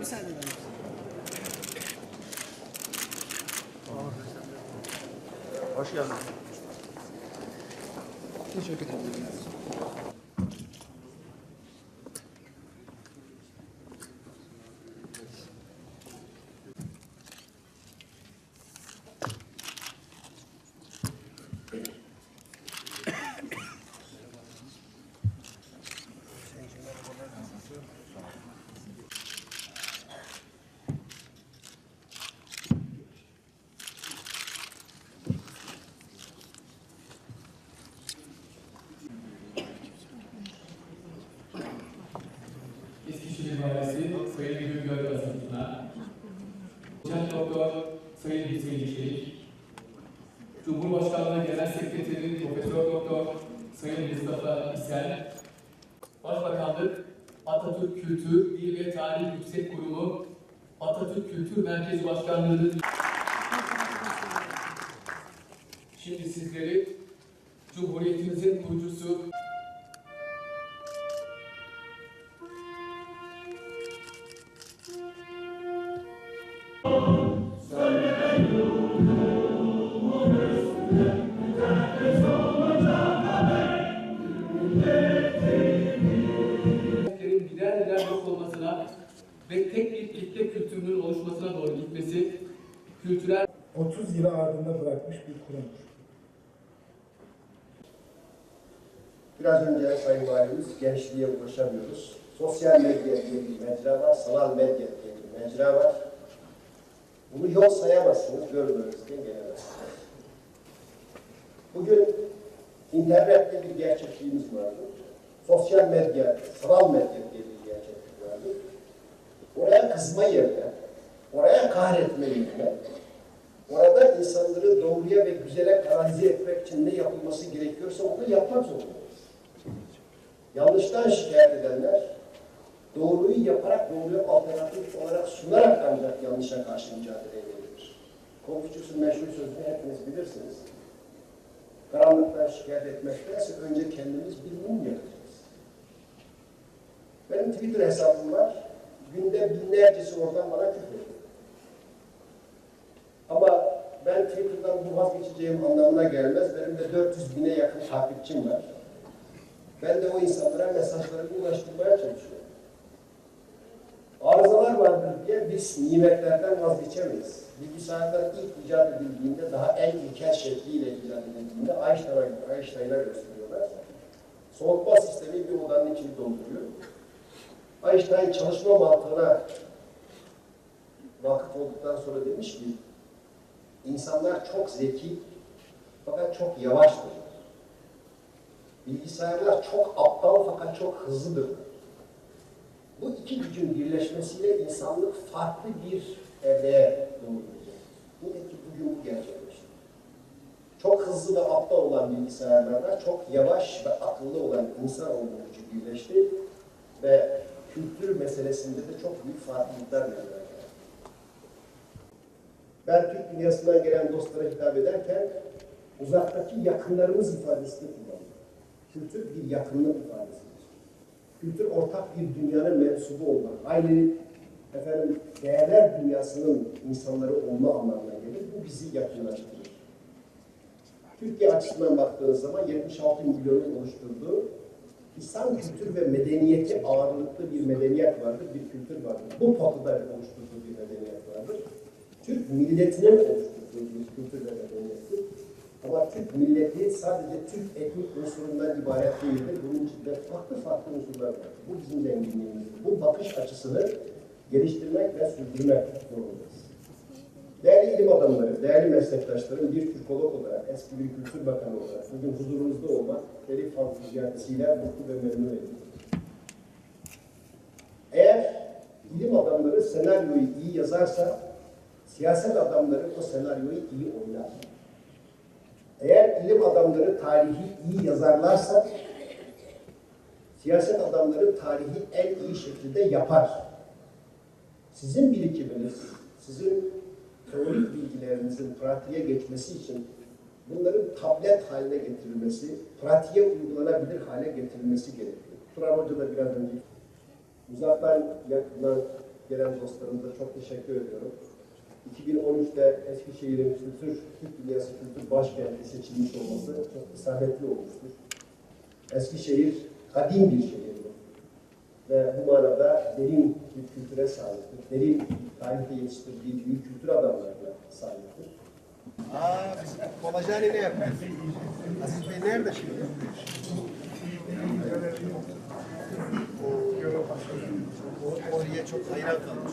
Müsaade misiniz? Hoş geldin. Teşekkür ederim. Eskişehir Valisi Sayın Güngör Basıntı'na, Doçent Doktor Sayın Hüseyin Cumhurbaşkanlığı Genel Sekreteri Profesör Doktor Sayın Mustafa İsel, Başbakanlık Atatürk Kültür, Dil ve Tarih Yüksek Kurumu Atatürk Kültür Merkezi Başkanlığı'nın Şimdi sizleri Cumhuriyetimizin kurucusu kültürel 30 yılı ardında bırakmış bir kurumdur. Biraz önce Sayın Valimiz gençliğe ulaşamıyoruz. Sosyal medya diye bir mecra var, sanal medya diye bir mecra var. Bunu yok sayamazsınız, görmüyoruzken gelemezsiniz. Bugün internette bir gerçekliğimiz vardır. Sosyal medya, sanal medya diye bir gerçeklik vardır. Oraya kızma yerine, oraya kahretme yerine, orada insanları doğruya ve güzele kanalize etmek için ne yapılması gerekiyorsa onu yapmak zorundayız. Yanlıştan şikayet edenler doğruyu yaparak doğruyu alternatif olarak sunarak ancak yanlışa karşı mücadele edebilir. Konfüçyüs'ün meşhur sözünü hepiniz bilirsiniz. Karanlıktan şikayet etmektense önce kendimiz bir mum yakacağız. Benim Twitter hesabım var. Günde binlercesi oradan bana küfür ediyor. Ama Twitter'dan bu vazgeçeceğim anlamına gelmez. Benim de 400 bine yakın takipçim var. Ben de o insanlara mesajlarımı ulaştırmaya çalışıyorum. Arızalar vardır diye biz nimetlerden vazgeçemeyiz. Bilgisayarlar ilk icat edildiğinde daha en ilkel şekliyle icat edildiğinde Einstein'a Einstein'a gösteriyorlar. Soğutma sistemi bir odanın içini dolduruyor. Einstein çalışma mantığına vakıf olduktan sonra demiş ki insanlar çok zeki fakat çok yavaştır. Bilgisayarlar çok aptal fakat çok hızlıdır. Bu iki gücün birleşmesiyle insanlık farklı bir evreye doğru gidecek. Nitekim bugün bu gerçekleşti. Çok hızlı ve aptal olan bilgisayarlarla çok yavaş ve akıllı olan insan olma gücü birleşti ve kültür meselesinde de çok büyük farklılıklar meydana geldi. Ben Türk dünyasından gelen dostlara hitap ederken uzaktaki yakınlarımız ifadesini kullandım. Kültür bir yakınlık ifadesidir. Kültür ortak bir dünyanın mensubu olmak. Aynı efendim değerler dünyasının insanları olma anlamına gelir. Bu bizi yakınlaştırır. Türkiye açısından baktığınız zaman 76 milyonun oluşturduğu İslam kültür ve medeniyeti ağırlıklı bir medeniyet vardır, bir kültür vardır. Bu medeniyet vardır. Türk milletinin oluşturduğu bir kültür ve medeniyettir. Ama Türk milleti sadece Türk etnik unsurundan ibaret değildir. Bunun içinde farklı farklı unsurlar var. Bu bizim zenginliğimizdir. Bu bakış açısını geliştirmek ve sürdürmek zorundayız. Değerli ilim adamları, değerli meslektaşlarım, bir Türkolog olarak, eski bir Kültür Bakanı olarak bugün huzurunuzda olmak beni fanteziyatisiyle mutlu ve memnun ediyor. Eğer ilim adamları senaryoyu iyi yazarsa, siyaset adamları o senaryoyu iyi oynar. Eğer ilim adamları tarihi iyi yazarlarsa, siyaset adamları tarihi en iyi şekilde yapar. Sizin birikiminiz, sizin teorik bilgilerinizin pratiğe geçmesi için bunların tablet haline getirilmesi, pratiğe uygulanabilir hale getirilmesi gerekiyor. Turan Hoca da biraz önce uzaktan yakından gelen dostlarımıza çok teşekkür ediyorum. 2013'te Eskişehir'in kültür, Türk Dünyası Kültür Başkenti seçilmiş olması çok isabetli olmuştur. Eskişehir kadim bir şehirdir ve bu manada derin bir kültüre sahiptir. Derin tarihte yetiştirdiği büyük kültür adamlarına sahiptir. Aa, Babacani ne yapıyor? Aziz Bey nerede şimdi? Oraya çok hayran kalmış.